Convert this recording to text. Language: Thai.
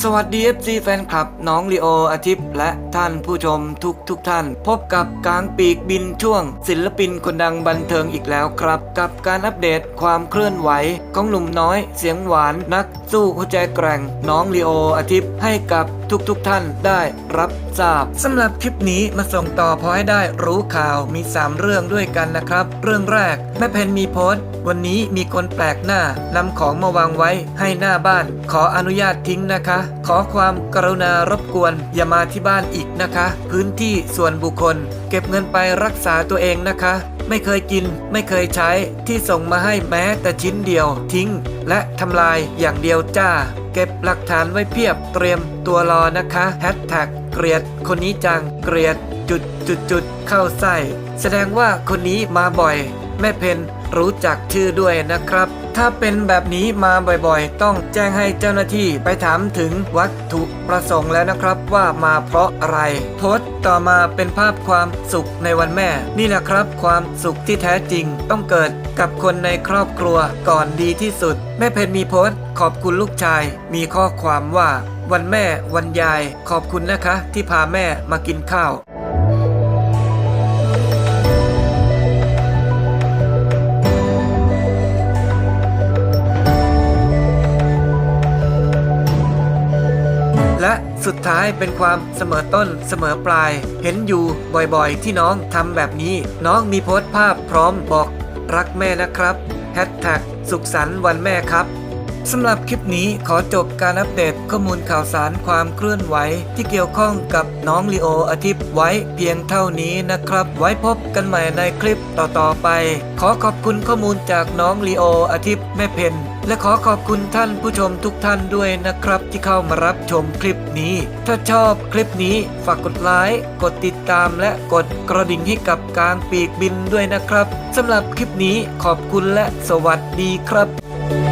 สวัสดี FC แฟนคลับน้องลีโออาทิตย์และท่านผู้ชมทุกทุกท่าน พบกับกลางปีกบินช่วง ศิลปินคนดังบันเทิงอีกแล้วครับ กับการอัปเดตความเคลื่อนไหว ของหนุ่มน้อยเสียงหวานนักสู้หัวใจแกร่ง น้องลีโออาทิตย์ให้กับทุกทุกท่านได้รับทราบสำหรับคลิปนี้มาส่งต่อพอให้ได้รู้ข่าวมี 3 เรื่องด้วยกันนะครับ เรื่องแรก แม่เพนมีโพสต์ วันนี้มีคนแปลกหน้านำของมาวางไว้ให้หน้าบ้าน ขออนุญาตทิ้งนะคะ ขอความกรุณารบกวน อย่ามาที่บ้านอีกนะคะ พื้นที่ส่วนบุคคล เก็บเงินไปรักษาตัวเองนะคะไม่เคยกินไม่เคยใช้ที่ส่งมาให้แม้แต่ชิ้นเดียวทิ้ง และทำลายอย่างเดียวจ้า เก็บหลักฐานไว้เพียบเตรียมตัวรอนะคะแฮชแท็ก เกลียดคนนี้จังเกลียดจุดจุดจุดเข้าไส้แสดงว่าคนนี้มาบ่อย แม่เพน รู้จักชื่อด้วยนะครับ ถ้าเป็นแบบนี้มาบ่อยๆ ต้องแจ้งให้เจ้าหน้าที่ไปถามถึงวัตถุประสงค์แล้วนะครับว่ามาเพราะอะไร โพสต์ต่อมาเป็นภาพความสุขในวันแม่ นี่แหละครับ ความสุขที่แท้จริงต้องเกิดกับคนในครอบครัวก่อนดีที่สุด แม่เพนมีโพสต์ ขอบคุณลูกชาย มีข้อความว่า วันแม่วันยาย ขอบคุณนะคะ ที่พาแม่มากินข้าว และสุดท้ายเป็นความเสมอต้นเสมอปลาย เห็นอยู่บ่อยๆ ที่น้องทำแบบนี้ น้องมีโพสต์ภาพพร้อมบอกรักแม่นะครับแฮชแท็กสุขสันต์วันแม่ครับ สำหรับคลิปนี้ขอจบการอัปเดตข้อมูลข่าวสารความเคลื่อนไหว ที่เกี่ยวข้องกับน้องลีโออาทิตย์ไว้เพียงเท่านี้นะครับ ไว้พบกันใหม่ในคลิปต่อๆไป ขอขอบคุณข้อมูลจากน้องลีโออาทิตย์แม่เพนและขอขอบคุณท่านผู้ชมทุกท่านด้วยนะครับ ที่เข้ามารับชมคลิปนี้ ถ้าชอบคลิปนี้ฝากกดไลค์กดติดตามและกดกระดิ่งให้กับกลางปีกบินด้วยนะครับสำหรับคลิปนี้ขอบคุณและสวัสดีครับ